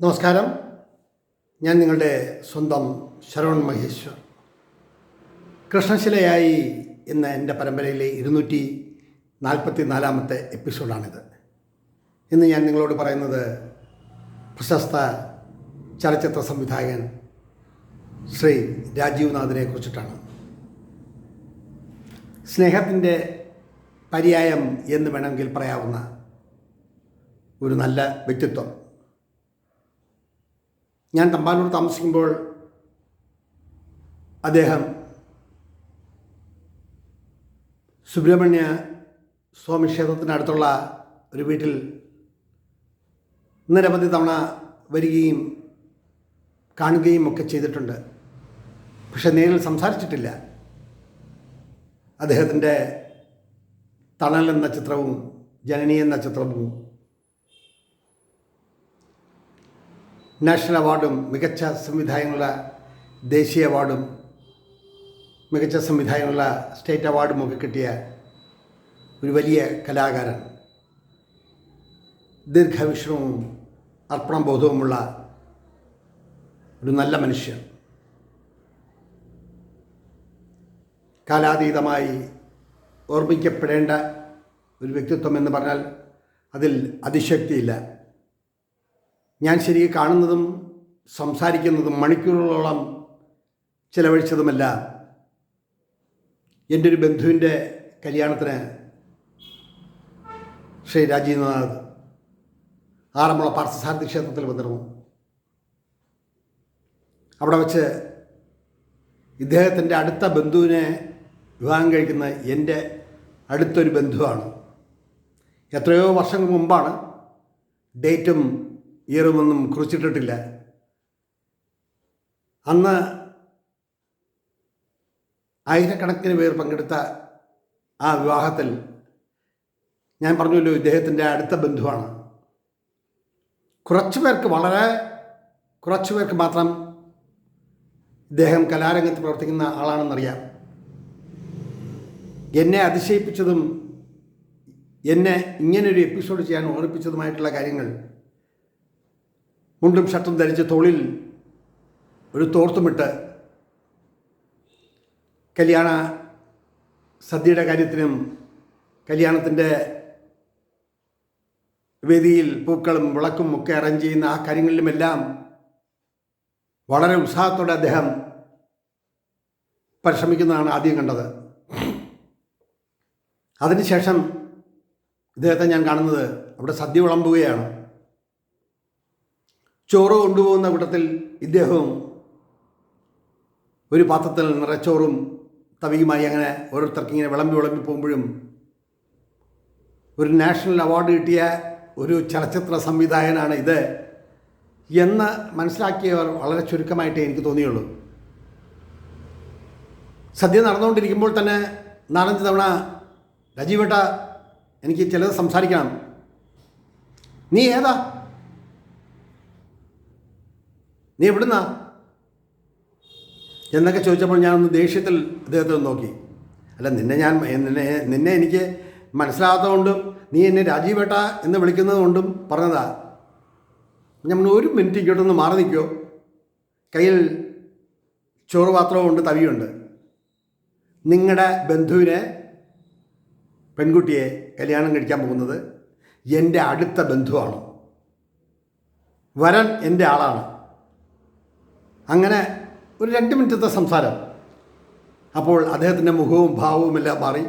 നമസ്കാരം. ഞാൻ നിങ്ങളുടെ സ്വന്തം ശരവൺ മഹേശ്വർ. കൃഷ്ണശിലയായി എന്ന എന്റെ പരമ്പരയിലെ ഇരുന്നൂറ്റി നാൽപ്പത്തി നാലാമത്തെ എപ്പിസോഡാണിത്. ഇന്ന് ഞാൻ നിങ്ങളോട് പറയുന്നത് പ്രശസ്ത ചലച്ചിത്ര സംവിധായകൻ ശ്രീ രാജീവ് നാഥിനെ കുറിച്ചിട്ടാണ്. സ്നേഹത്തിന്റെ പര്യായം എന്ന് വേണമെങ്കിൽ പറയാവുന്ന ഒരു നല്ല വ്യക്തിത്വം ഞാൻ തമ്പാനൂർ താമസിക്കുമ്പോൾ അദ്ദേഹം സുബ്രഹ്മണ്യ സ്വാമി ക്ഷേത്രത്തിനടുത്തുള്ള ഒരു വീട്ടിൽ നിരവധി തവണ വരികയും കാണുകയും ഒക്കെ ചെയ്തിട്ടുണ്ട്. പക്ഷെ നേരിൽ സംസാരിച്ചിട്ടില്ല. അദ്ദേഹത്തിന്റെ തണൽ എന്ന ചിത്രവും ജനനി എന്ന ചിത്രവും നാഷണൽ അവാർഡും മികച്ച സംവിധായകനുള്ള ദേശീയ അവാർഡും മികച്ച സംവിധായകനുള്ള സ്റ്റേറ്റ് അവാർഡും ഒക്കെ കിട്ടിയ ഒരു വലിയ കലാകാരൻ. ദീർഘവിഷ്ണവും അർപ്പണബോധവുമുള്ള ഒരു നല്ല മനുഷ്യൻ. കാലാതീതമായി ഓർമ്മിക്കപ്പെടേണ്ട ഒരു വ്യക്തിത്വം എന്ന് പറഞ്ഞാൽ അതിൽ അതിശക്തിയില്ല. ഞാൻ ശരിയെ കാണുന്നതും സംസാരിക്കുന്നതും മണിക്കൂറുകളോളം ചിലവഴിച്ചതുമല്ല. എന്റെ ഒരു ബന്ധുവിന്റെ കല്യാണത്തിന് ശ്രീ രാജീവ്നാഥ് ആറന്മുള പാർത്ഥസാരഥി ക്ഷേത്രത്തിൽ വന്നിരുന്നു. അവിടെ വച്ച് ഇദ്ദേഹത്തിന്റെ അടുത്ത ബന്ധുവിനെ വിവാഹം കഴിക്കുന്ന എന്റെ അടുത്തൊരു ബന്ധുവാണ്. എത്രയോ വർഷങ്ങൾക്ക് മുമ്പാണ് ഡേറ്റും ഇയറുമൊന്നും കുറിച്ചിട്ടിട്ടില്ല. അന്ന് ആയിരക്കണക്കിന് പേർ പങ്കെടുത്ത ആ വിവാഹത്തിൽ ഞാൻ പറഞ്ഞല്ലോ ഇദ്ദേഹത്തിന്റെ അടുത്ത ബന്ധുവാണ്. കുറച്ച് പേർക്ക് വളരെ കുറച്ച് പേർക്ക് മാത്രം ഇദ്ദേഹം കലാരംഗത്ത് പ്രവർത്തിക്കുന്ന ആളാണെന്നറിയാം. എന്നെ അതിശയിപ്പിച്ചതും എന്നെ ഇങ്ങനൊരു എപ്പിസോഡ് ചെയ്യാൻ ഓർമ്മിപ്പിച്ചതുമായിട്ടുള്ള കാര്യങ്ങൾ മുണ്ടും ഷർട്ടും ധരിച്ച് തോളിൽ ഒരു തോർത്തുമിട്ട് കല്യാണ സദ്യയുടെ കാര്യത്തിനും കല്യാണത്തിന്റെ വേദിയിൽ പൂക്കളും വിളക്കും ഒക്കെ അറേഞ്ച് ചെയ്യുന്ന ആ കാര്യങ്ങളിലുമെല്ലാം വളരെ ഉത്സാഹത്തോടെ അദ്ദേഹം പരിശ്രമിക്കുന്നതാണ് ആദ്യം കണ്ടത്. അതിനുശേഷം ഇദ്ദേഹത്തെ ഞാൻ കാണുന്നത് അവിടെ സദ്യ വിളമ്പുകയാണ്. ചോറ് കൊണ്ടുപോകുന്ന കൂട്ടത്തിൽ ഇദ്ദേഹവും ഒരു പാത്രത്തിൽ നിറച്ചോറും തവിയുമായി അങ്ങനെ ഓരോരുത്തർക്ക് ഇങ്ങനെ വിളമ്പി വിളമ്പി പോകുമ്പോഴും ഒരു നാഷണൽ അവാർഡ് കിട്ടിയ ഒരു ചലച്ചിത്ര സംവിധായകനാണ് ഇത് എന്ന് മനസ്സിലാക്കിയവർ വളരെ ചുരുക്കമായിട്ടേ എനിക്ക് തോന്നിയുള്ളൂ. സദ്യ നടന്നുകൊണ്ടിരിക്കുമ്പോൾ തന്നെ നാലഞ്ച് തവണ രാജീവേട്ട എനിക്ക് ചിലത് സംസാരിക്കണം. നീ ഏതാ? നീ എവിടുന്നാ? എന്നൊക്കെ ചോദിച്ചപ്പോൾ ഞാനൊന്ന് ദേഷ്യത്തിൽ അദ്ദേഹത്തെ നോക്കി. അല്ല നിന്നെ ഞാൻ നിന്നെ നിന്നെ എനിക്ക് മനസ്സിലാകാത്തതുകൊണ്ടും നീ എന്നെ രാജീവേട്ട എന്ന് വിളിക്കുന്നത് കൊണ്ടും പറഞ്ഞതാ നമ്മൾ ഒരു മിനിറ്റ് ഇങ്ങോട്ടൊന്ന് മാറി നിൽക്കുമോ കയ്യിൽ ചോറ് പാത്രമുണ്ട് തവിയുണ്ട്. നിങ്ങളുടെ ബന്ധുവിനെ പെൺകുട്ടിയെ കല്യാണം കഴിക്കാൻ പോകുന്നത് എന്റെ അടുത്ത ബന്ധുവാണ്. വരൻ എന്റെ ആളാണ്. അങ്ങനെ ഒരു രണ്ട് മിനിറ്റത്തെ സംസാരം. അപ്പോൾ അദ്ദേഹത്തിന്റെ മുഖവും ഭാവവും എല്ലാം മാറി.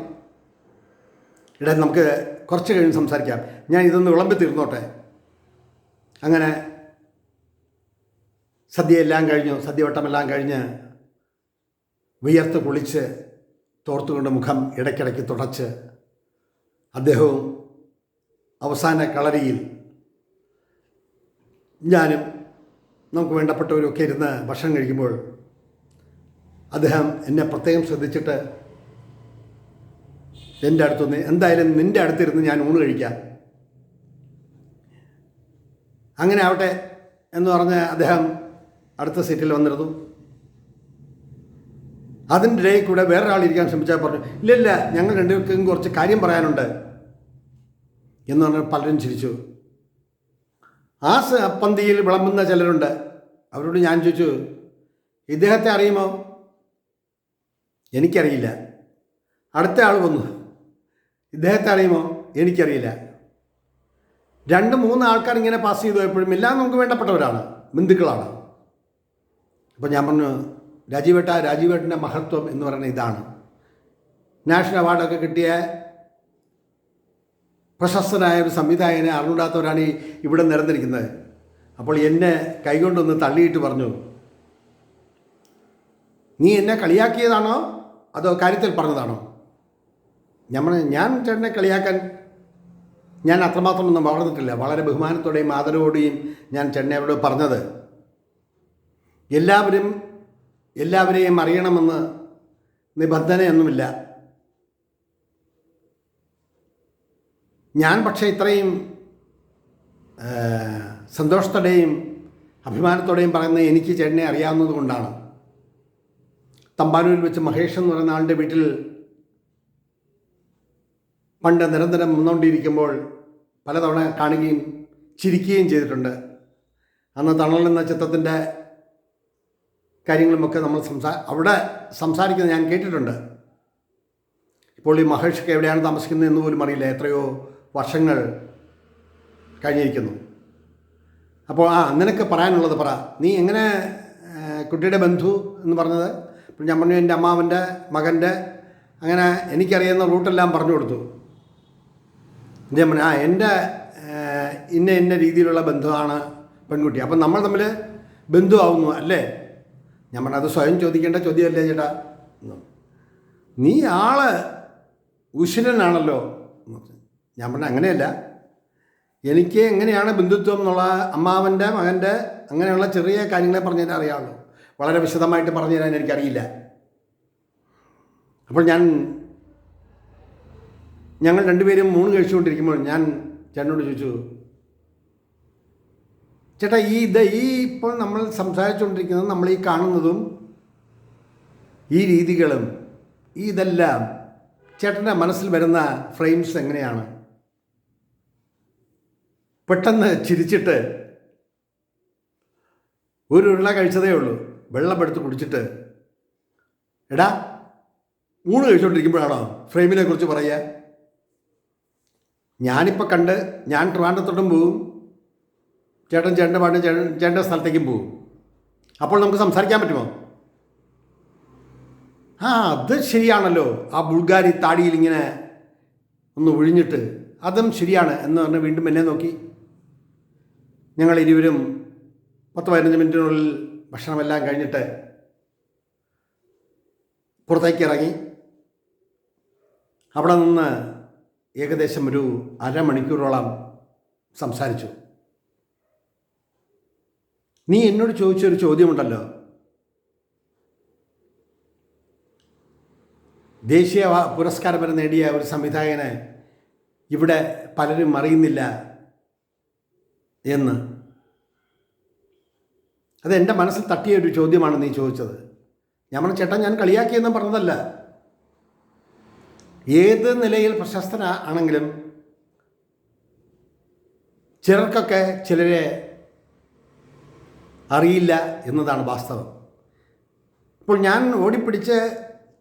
ഇവിടെ നമുക്ക് കുറച്ച് കഴിഞ്ഞ് സംസാരിക്കാം. ഞാൻ ഇതൊന്ന് വിളമ്പി തീർന്നോട്ടെ അങ്ങനെ സദ്യയെല്ലാം കഴിഞ്ഞു. സദ്യവട്ടമെല്ലാം കഴിഞ്ഞ് വിയർത്ത് കുളിച്ച് തോർത്തുകൊണ്ട് മുഖം ഇടയ്ക്കിടയ്ക്ക് തുടച്ച് അദ്ദേഹവും അവസാന കളരിയിൽ ഞാനും നമുക്ക് വേണ്ടപ്പെട്ടവരൊക്കെ ഇരുന്ന് ഭക്ഷണം കഴിക്കുമ്പോൾ അദ്ദേഹം എന്നെ പ്രത്യേകം ശ്രദ്ധിച്ചിട്ട് എന്റെ അടുത്തുനിന്ന് എന്തായാലും നിന്റെ അടുത്തിരുന്ന് ഞാൻ ഊണ് കഴിക്കാം. അങ്ങനെ ആവട്ടെ എന്ന് പറഞ്ഞ് അദ്ദേഹം അടുത്ത സീറ്റിൽ വന്നിരുന്നു. അതിന്റെ ഇടയിൽ കൂടെ വേറൊരാൾ ഇരിക്കാൻ ശ്രമിച്ചാൽ പറഞ്ഞു ഇല്ല ഞങ്ങൾ രണ്ടുപേർക്കും കുറച്ച് കാര്യം പറയാനുണ്ട് എന്ന് പറഞ്ഞ് പലരും ചിരിച്ചു. ആ പന്തിയിൽ വിളമ്പുന്ന ചിലരുണ്ട്. അവരോട് ഞാൻ ചോദിച്ചു ഇദ്ദേഹത്തെ അറിയുമോ? എനിക്കറിയില്ല. അടുത്ത ആൾ വന്നു. ഇദ്ദേഹത്തെ അറിയുമോ? എനിക്കറിയില്ല. രണ്ട് മൂന്ന് ആൾക്കാർ ഇങ്ങനെ പാസ് ചെയ്തു എപ്പോഴും എല്ലാം നമുക്ക് വേണ്ടപ്പെട്ടവരാണ് ബന്ധുക്കളാണ്. അപ്പോൾ ഞാൻ പറഞ്ഞു രാജീവേട്ട രാജീവേട്ടന്റെ മഹത്വം എന്ന് പറയുന്നത് ഇതാണ്. നാഷണൽ അവാർഡൊക്കെ കിട്ടിയ പ്രശസ്തനായ ഒരു സംവിധായകനെ അറിഞ്ഞൂടാത്തവരാണ് ഈ ഇവിടെ നിരന്നിരിക്കുന്നത്. അപ്പോൾ എന്നെ കൈകൊണ്ടൊന്ന് തള്ളിയിട്ട് പറഞ്ഞു. നീ എന്നെ കളിയാക്കിയതാണോ? അതോ കാര്യത്തിൽ പറഞ്ഞതാണോ? നമ്മൾ ഞാൻ ചേട്ടനെ കളിയാക്കാൻ ഞാൻ അത്രമാത്രമൊന്നും വളർന്നിട്ടില്ല. വളരെ ബഹുമാനത്തോടെയും ആദരവോടെയും ഞാൻ ചേട്ടനോട് പറഞ്ഞത്. എല്ലാവരും എല്ലാവരെയും അറിയണമെന്ന് നിബന്ധനയൊന്നുമില്ല. ഞാൻ പക്ഷേ ഇത്രയും സന്തോഷത്തോടെയും അഭിമാനത്തോടെയും പറയുന്നത് എനിക്ക് ചേട്ടനെ അറിയാവുന്നത് കൊണ്ടാണ്. തമ്പാനൂരിൽ വെച്ച് മഹേഷ് എന്ന് പറയുന്ന ആളുടെ വീട്ടിൽ പണ്ട് നിരന്തരം വന്നുകൊണ്ടിരിക്കുമ്പോൾ പലതവണ കാണുകയും ചിരിക്കുകയും ചെയ്തിട്ടുണ്ട്. അന്ന് തണൽ എന്ന ചിത്രത്തിന്റെ കാര്യങ്ങളുമൊക്കെ നമ്മൾ സംസാ അവിടെ സംസാരിക്കുന്നത് ഞാൻ കേട്ടിട്ടുണ്ട്. ഇപ്പോൾ ഈ മഹേഷൊക്കെ എവിടെയാണ് താമസിക്കുന്നത് എന്ന് പോലും അറിയില്ല. എത്രയോ വർഷങ്ങൾ കഴിഞ്ഞിരിക്കുന്നു. അപ്പോൾ ആ നിനക്ക് പറയാനുള്ളത് പറ. നീ എങ്ങനെ കുട്ടിയുടെ ബന്ധു എന്ന് പറഞ്ഞത്? ഞാൻ പറഞ്ഞു എന്റെ അമ്മാവന്റെ മകന്റെ അങ്ങനെ എനിക്കറിയുന്ന റൂട്ടെല്ലാം പറഞ്ഞു കൊടുത്തു. ഞാൻ പറഞ്ഞു ആ എന്റെ ഇന്ന ഇന്ന രീതിയിലുള്ള ബന്ധുവാണ് പെൺകുട്ടി. അപ്പം നമ്മൾ തമ്മിൽ ബന്ധുവാകുന്നു അല്ലേ? ഞാൻ പറഞ്ഞു അത് സ്വയം ചോദിക്കേണ്ട ചോദ്യമല്ലേ ചേട്ടാ. നീ ആൾ പറഞ്ഞു. ഞാൻ പറഞ്ഞ അങ്ങനെയല്ല. എനിക്ക് എങ്ങനെയാണ് ബന്ധുത്വം എന്നുള്ള അമ്മാവന്റെ മകന്റെ അങ്ങനെയുള്ള ചെറിയ കാര്യങ്ങളെ പറഞ്ഞു തരാൻ വളരെ വിശദമായിട്ട് പറഞ്ഞു തരാൻ എനിക്കറിയില്ല. അപ്പോൾ ഞാൻ ഞങ്ങൾ രണ്ടുപേരും മൂന്ന് കഴിച്ചുകൊണ്ടിരിക്കുമ്പോൾ ഞാൻ ചേട്ടനോട് ചോദിച്ചു ചേട്ടാ ഈ ഇത് ഈ ഇപ്പോൾ നമ്മൾ സംസാരിച്ചുകൊണ്ടിരിക്കുന്നത് നമ്മൾ ഈ കാണുന്നതും ഈ രീതികളും ഈ ഇതെല്ലാം ചേട്ടന്റെ മനസ്സിൽ വരുന്ന ഫ്രെയിംസ് എങ്ങനെയാണ്? പെട്ടെന്ന് ചിരിച്ചിട്ട് ഒരു ഉരുള കഴിച്ചതേ ഉള്ളൂ. വെള്ളം വെള്ളമെടുത്ത് കുടിച്ചിട്ട്. എടാ ഊണ് കഴിച്ചുകൊണ്ടിരിക്കുമ്പോഴാണോ ഫ്രെയിമിനെ കുറിച്ച് പറയുക? ഞാനിപ്പോൾ കണ്ട് ഞാൻ ട്രിവാൻഡത്തോട്ടും പോവും. ചേട്ടൻ ചേട്ടന്റെ പാട്ട് ചേട്ടൻ ചേട്ടന്റെ സ്ഥലത്തേക്കും പോവും. അപ്പോൾ നമുക്ക് സംസാരിക്കാൻ പറ്റുമോ? ആ അത് ശരിയാണല്ലോ. ആ ബുൾഗാരി താടിയിൽ ഇങ്ങനെ ഒന്ന് ഒഴിഞ്ഞിട്ട്. അതും ശരിയാണ് എന്ന് പറഞ്ഞ് വീണ്ടും എന്നെ നോക്കി. ഞങ്ങൾ ഇരുവരും പത്ത് പതിനഞ്ച് മിനിറ്റിനുള്ളിൽ ഭക്ഷണമെല്ലാം കഴിഞ്ഞിട്ട് പുറത്തേക്ക് ഇറങ്ങി. അവിടെ നിന്ന് ഏകദേശം ഒരു അരമണിക്കൂറോളം സംസാരിച്ചു. നീ എന്നോട് ചോദിച്ചൊരു ചോദ്യമുണ്ടല്ലോ. ദേശീയ പുരസ്കാരം വരെ നേടിയ ഒരു സംവിധായകനെ ഇവിടെ പലരും അറിയുന്നില്ല. എന്ന്. അത് എന്റെ മനസ്സിൽ തട്ടിയ ഒരു ചോദ്യമാണ് നീ ചോദിച്ചത്. ഞാൻ പറഞ്ഞു ചേട്ടാ ഞാൻ കളിയാക്കിയെന്ന് പറഞ്ഞതല്ല. ഏത് നിലയിൽ പ്രശസ്തനാണെങ്കിലും ചിലർക്കൊക്കെ ചിലരെ അറിയില്ല എന്നതാണ് വാസ്തവം. ഇപ്പോൾ ഞാൻ ഓടിപ്പിടിച്ച്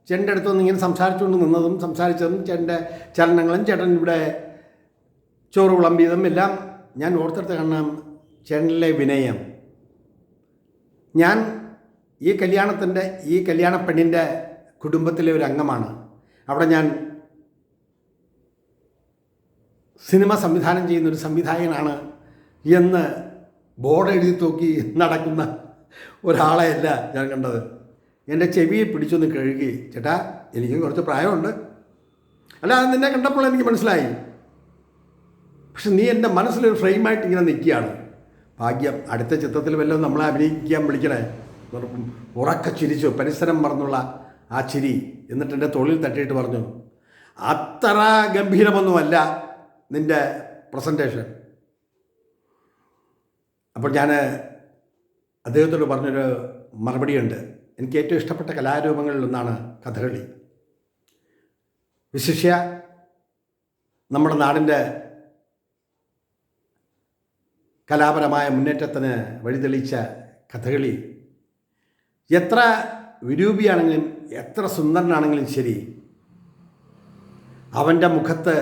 ചേട്ടന്റെ അടുത്ത് നിന്ന് ഇങ്ങനെ സംസാരിച്ചുകൊണ്ട് നിന്നതും സംസാരിച്ചതും ചേട്ടന്റെ ചലനങ്ങളും ചേട്ടൻ ഇവിടെ ചോറ് വിളമ്പിയതും എല്ലാം ഞാൻ ഓർത്തെടുത്ത് കാണാം ചേട്ടനിലെ വിനയം. ഞാൻ ഈ കല്യാണത്തിന്റെ ഈ കല്യാണ പെണ്ണിന്റെ കുടുംബത്തിലെ ഒരു അംഗമാണ്. അവിടെ ഞാൻ സിനിമ സംവിധാനം ചെയ്യുന്ന ഒരു സംവിധായകനാണ് എന്ന് ബോർഡ് എഴുതി തൂക്കി നടക്കുന്ന ഒരാളെയല്ല ഞാൻ കണ്ടത്. എന്റെ ചെവിയെ പിടിച്ചൊന്ന് കഴുകി. ചേട്ടാ എനിക്കും കുറച്ച് പ്രായമുണ്ട്. അല്ല നിന്നെ കണ്ടപ്പോൾ എനിക്ക് മനസ്സിലായി. പക്ഷെ നീ എന്റെ മനസ്സിലൊരു ഫ്രെയിമായിട്ട് ഇങ്ങനെ നിൽക്കുകയാണ്. ഭാഗ്യം അടുത്ത ചിത്രത്തിൽ വല്ലതും നമ്മളെ അഭിനയിക്കാൻ വിളിക്കണേ. ഉറക്ക ചിരിച്ചു പരിസരം മറന്നുള്ള ആ ചിരി എന്നിട്ട് എന്റെ തൊഴിൽ തട്ടിയിട്ട് പറഞ്ഞു അത്ര ഗംഭീരമൊന്നുമല്ല നിന്റെ പ്രസന്റേഷൻ. അപ്പോൾ ഞാൻ അദ്ദേഹത്തോട് പറഞ്ഞൊരു മറുപടിയുണ്ട്. എനിക്ക് ഏറ്റവും ഇഷ്ടപ്പെട്ട കലാരൂപങ്ങളിലൊന്നാണ് കഥകളി. വിശിഷ്യ നമ്മുടെ നാടിന്റെ കലാപരമായ മുന്നേറ്റത്തിന് വഴിതെളിച്ച കഥകളി. എത്ര വിരൂപിയാണെങ്കിലും എത്ര സുന്ദരനാണെങ്കിലും ശരി അവന്റെ മുഖത്ത്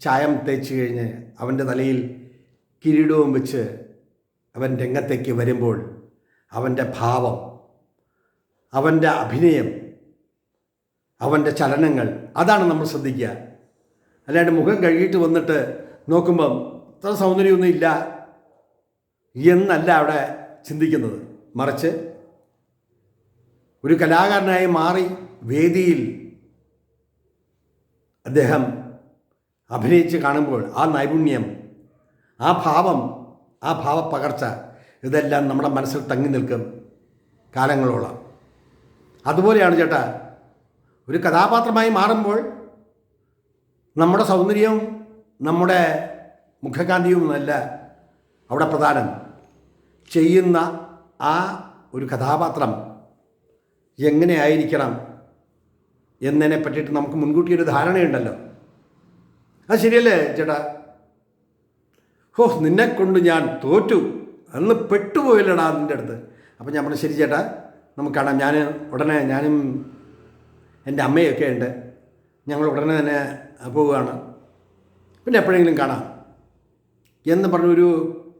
ചായം തേച്ച് കഴിഞ്ഞ് അവന്റെ തലയിൽ കിരീടവും വെച്ച് അവൻ രംഗത്തേക്ക് വരുമ്പോൾ അവന്റെ ഭാവം അവന്റെ അഭിനയം അവന്റെ ചലനങ്ങൾ അതാണ് നമ്മൾ ശ്രദ്ധിക്കുക. അല്ലാണ്ട് മുഖം കഴുകിയിട്ട് വന്നിട്ട് നോക്കുമ്പം ഇത്ര സൗന്ദര്യമൊന്നും ഇല്ല എന്നല്ല അവിടെ ചിന്തിക്കുന്നത്. മറിച്ച് ഒരു കലാകാരനായി മാറി വേദിയിൽ അദ്ദേഹം അഭിനയിച്ച് കാണുമ്പോൾ ആ നൈപുണ്യം ആ ഭാവം ആ ഭാവപ്പകർച്ച ഇതെല്ലാം നമ്മുടെ മനസ്സിൽ തങ്ങി നിൽക്കും കാലങ്ങളോളം. അതുപോലെയാണ് ചേട്ടാ ഒരു കഥാപാത്രമായി മാറുമ്പോൾ നമ്മുടെ സൗന്ദര്യവും നമ്മുടെ മുഖകാന്തിയും മുഖകാന്തിയുമല്ല അവിടെ പ്രധാനം. ചെയ്യുന്ന ആ ഒരു കഥാപാത്രം എങ്ങനെയായിരിക്കണം എന്നതിനെ പറ്റിയിട്ട് നമുക്ക് മുൻകൂട്ടി ഒരു ധാരണയുണ്ടല്ലോ. അത് ശരിയല്ലേ ചേട്ടാ? ഹോ നിന്നെ കൊണ്ട് ഞാൻ തോറ്റു. അന്ന് പെട്ടുപോയില്ലടാ നിന്റെ അടുത്ത്. അപ്പം ഞാൻ പറഞ്ഞു ശരി ചേട്ടാ നമുക്ക് കാണാം. ഞാൻ ഉടനെ ഞാനും എന്റെ അമ്മയൊക്കെ ഉണ്ട്. ഞങ്ങൾ ഉടനെ തന്നെ പോവുകയാണ്. പിന്നെ എപ്പോഴെങ്കിലും കാണാം. എന്ന് പറഞ്ഞൊരു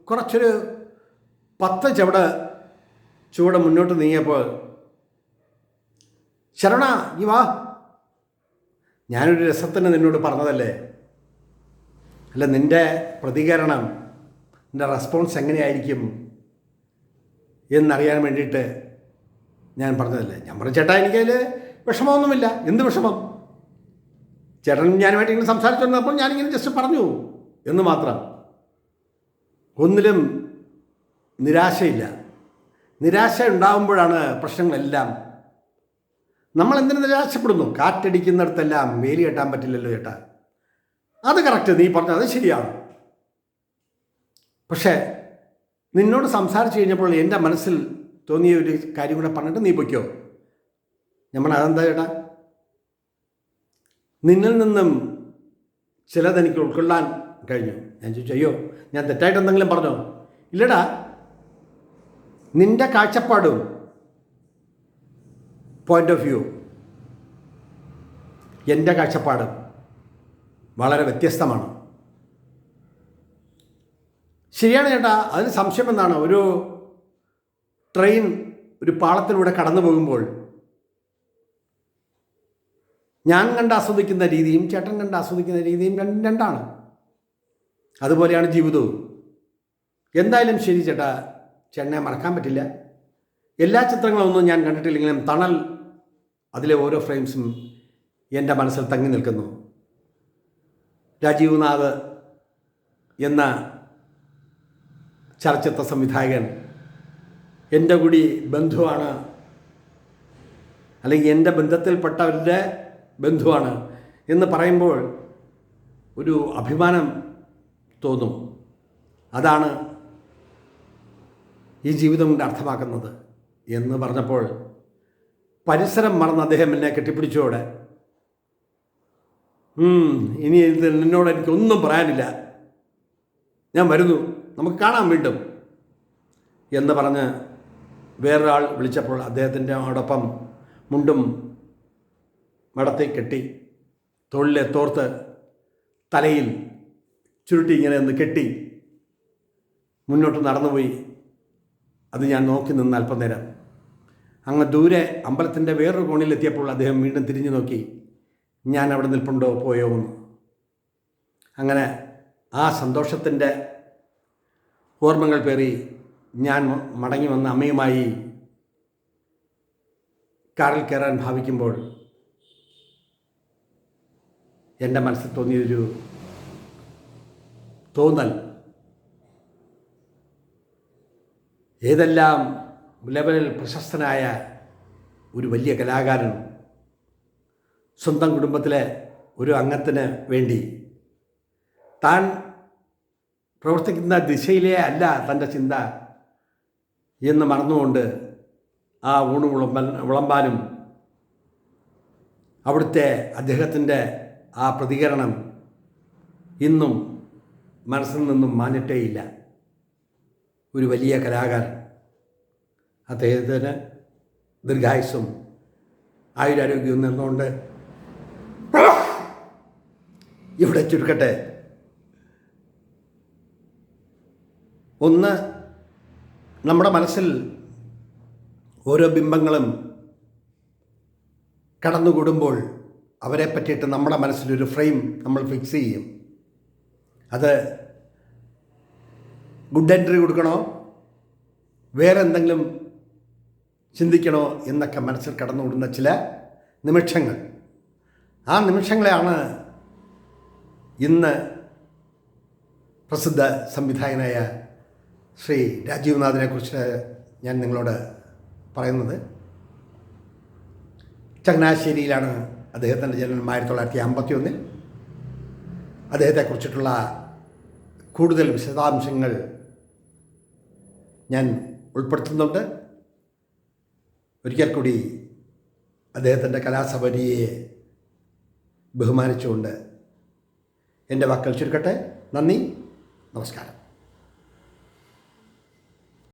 കുറച്ചൊരു പത്ത് ചുവട് ചുവട് മുന്നോട്ട് നീങ്ങിയപ്പോൾ ശരണ ഈ വാ. ഞാനൊരു രസത്തിന് നിന്നോട് പറഞ്ഞതല്ലേ? അല്ല നിന്റെ പ്രതികരണം നിന്റെ റെസ്പോൺസ് എങ്ങനെയായിരിക്കും എന്നറിയാൻ വേണ്ടിയിട്ട് ഞാൻ പറഞ്ഞതല്ലേ? ഞാൻ പറഞ്ഞു ചേട്ടാ എനിക്കതിൽ വിഷമമൊന്നുമില്ല. എന്ത് വിഷമം? ചേട്ടൻ ഞാനുമായിട്ട് ഇങ്ങനെ സംസാരിച്ചുകൊണ്ടപ്പോൾ ഞാനിങ്ങനെ ജസ്റ്റ് പറഞ്ഞു എന്ന് മാത്രം. ഒന്നിലും നിരാശയില്ല. നിരാശ ഉണ്ടാകുമ്പോഴാണ് പ്രശ്നങ്ങളെല്ലാം. നമ്മൾ എന്തിനു നിരാശപ്പെടുന്നു? കാറ്റടിക്കുന്നിടത്തെല്ലാം വേലി കെട്ടാൻ പറ്റില്ലല്ലോ ചേട്ടാ. അത് കറക്റ്റ് നീ പറഞ്ഞത് ശരിയാണ്. പക്ഷേ നിന്നോട് സംസാരിച്ചു കഴിഞ്ഞപ്പോൾ എന്റെ മനസ്സിൽ തോന്നിയ ഒരു കാര്യം കൂടെ പറഞ്ഞിട്ട് നീ പൊയ്ക്കോ. നമ്മൾ അതെന്താ ചേട്ടാ? നിന്നിൽ നിന്നും ചിലതെനിക്ക് ഉൾക്കൊള്ളാൻ കഴിഞ്ഞു. ഞാൻ ചോദിച്ചു അയ്യോ ഞാൻ തെറ്റായിട്ട് എന്തെങ്കിലും പറഞ്ഞോ? ഇല്ലടാ നിന്റെ കാഴ്ചപ്പാടും പോയിന്റ് ഓഫ് വ്യൂ എന്റെ കാഴ്ചപ്പാട് വളരെ വ്യത്യസ്തമാണ്. ശരിയാണ് ചേട്ടാ അതിന് സംശയം എന്താണ്? ഒരു ട്രെയിൻ ഒരു പാളത്തിലൂടെ കടന്നു പോകുമ്പോൾ ഞാൻ കണ്ട് ആസ്വദിക്കുന്ന രീതിയും ചേട്ടൻ കണ്ട് ആസ്വദിക്കുന്ന രീതിയും രണ്ടും രണ്ടാണ്. അതുപോലെയാണ് ജീവിതവും. എന്തായാലും ശരി ചേട്ടാ ചേട്ടനെ മറക്കാൻ പറ്റില്ല. എല്ലാ ചിത്രങ്ങളൊന്നും ഞാൻ കണ്ടിട്ടില്ലെങ്കിലും തണൽ അതിലെ ഓരോ ഫ്രെയിംസും എന്റെ മനസ്സിൽ തങ്ങി നിൽക്കുന്നു. രാജീവ് നാഥ് എന്ന ചലച്ചിത്ര സംവിധായകൻ എന്റെ കൂടി ബന്ധുവാണ്. അല്ലെങ്കിൽ എന്റെ ബന്ധത്തിൽപ്പെട്ടവരുടെ ബന്ധുവാണ് എന്ന് പറയുമ്പോൾ ഒരു അഭിമാനം തോന്നും. അതാണ് ഈ ജീവിതം കൊണ്ട് അർത്ഥമാക്കുന്നത് എന്ന് പറഞ്ഞപ്പോൾ പരിസരം മറന്ന് അദ്ദേഹം എന്നെ കെട്ടിപ്പിടിച്ചോടെ "ഉം, ഇനി ഇത് നിന്നോട് എനിക്കൊന്നും പറയാനില്ല. ഞാൻ വരുന്നു. നമുക്ക് കാണാം വീണ്ടും. എന്ന് പറഞ്ഞ് വേറൊരാൾ വിളിച്ചപ്പോൾ അദ്ദേഹത്തിന്റെ അടൊപ്പം മുണ്ടും മടത്തി കെട്ടി തൊഴിലെ തോർത്ത് തലയിൽ ചുരുട്ടി ഇങ്ങനെ ഒന്ന് കെട്ടി മുന്നോട്ട് നടന്നുപോയി. അത് ഞാൻ നോക്കി നിന്ന് അല്പനേരം അങ്ങ് ദൂരെ അമ്പലത്തിന്റെ വേറൊരു കോണിലെത്തിയപ്പോൾ അദ്ദേഹം വീണ്ടും തിരിഞ്ഞു നോക്കി. ഞാൻ അവിടെ നിൽപ്പുണ്ടോ? പോയോ എന്ന്. അങ്ങനെ ആ സന്തോഷത്തിന്റെ ഓർമ്മകൾ പേറി ഞാൻ മടങ്ങി വന്ന അമ്മയുമായി കാറിൽ കയറാൻ ഭാവിക്കുമ്പോൾ എന്റെ മനസ്സിൽ തോന്നിയൊരു തോന്നൽ ഏതെല്ലാം ലെവലിൽ പ്രശസ്തനായ ഒരു വലിയ കലാകാരൻ സ്വന്തം കുടുംബത്തിലെ ഒരു അംഗത്തിന് വേണ്ടി താൻ പ്രവർത്തിക്കുന്ന ദിശയിലേ അല്ല തന്റെ ചിന്ത എന്ന് മറന്നുകൊണ്ട് ആ ഊണ് വിളമ്പൻ വിളമ്പാനും അവിടുത്തെ അദ്ദേഹത്തിന്റെ ആ പ്രതികരണം ഇന്നും മനസ്സിൽ നിന്നും മാഞ്ഞിട്ടേയില്ല. ഒരു വലിയ കലാകാരൻ. അദ്ദേഹത്തിന് ദീർഘായുസ്സും ആയുരാരോഗ്യവും നിന്നുകൊണ്ട് ഇവിടെ ചുരുക്കട്ടെ. ഒന്ന് നമ്മുടെ മനസ്സിൽ ഓരോ ബിംബങ്ങളും കടന്നുകൂടുമ്പോൾ അവരെ പറ്റിയിട്ട് നമ്മുടെ മനസ്സിലൊരു ഫ്രെയിം നമ്മൾ ഫിക്സ് ചെയ്യും. അത് ഗുഡ് എൻട്രി കൊടുക്കണോ? വേറെ എന്തെങ്കിലും ചിന്തിക്കണോ എന്നൊക്കെ മനസ്സിൽ കടന്നുകൂടുന്ന ചില നിമിഷങ്ങൾ. ആ നിമിഷങ്ങളെയാണ് ഇന്ന് പ്രസിദ്ധ സംവിധായകനായ ശ്രീ രാജീവ്നാഥിനെക്കുറിച്ച് ഞാൻ നിങ്ങളോട് പറയുന്നത്. ചങ്ങനാശ്ശേരിയിലാണ് അദ്ദേഹത്തിന്റെ ജനനം ആയിരത്തി തൊള്ളായിരത്തി അമ്പത്തി ഒന്നിൽ അദ്ദേഹത്തെക്കുറിച്ചിട്ടുള്ള കൂടുതൽ വിശദാംശങ്ങൾ ഞാൻ ഉൾപ്പെടുത്തുന്നുണ്ട്. ഒരിക്കൽ കൂടി അദ്ദേഹത്തിന്റെ കലാസഭരിയെ ബഹുമാനിച്ചുകൊണ്ട് എന്റെ വാക്കുകൾ ചുരുക്കട്ടെ. നന്ദി. നമസ്കാരം.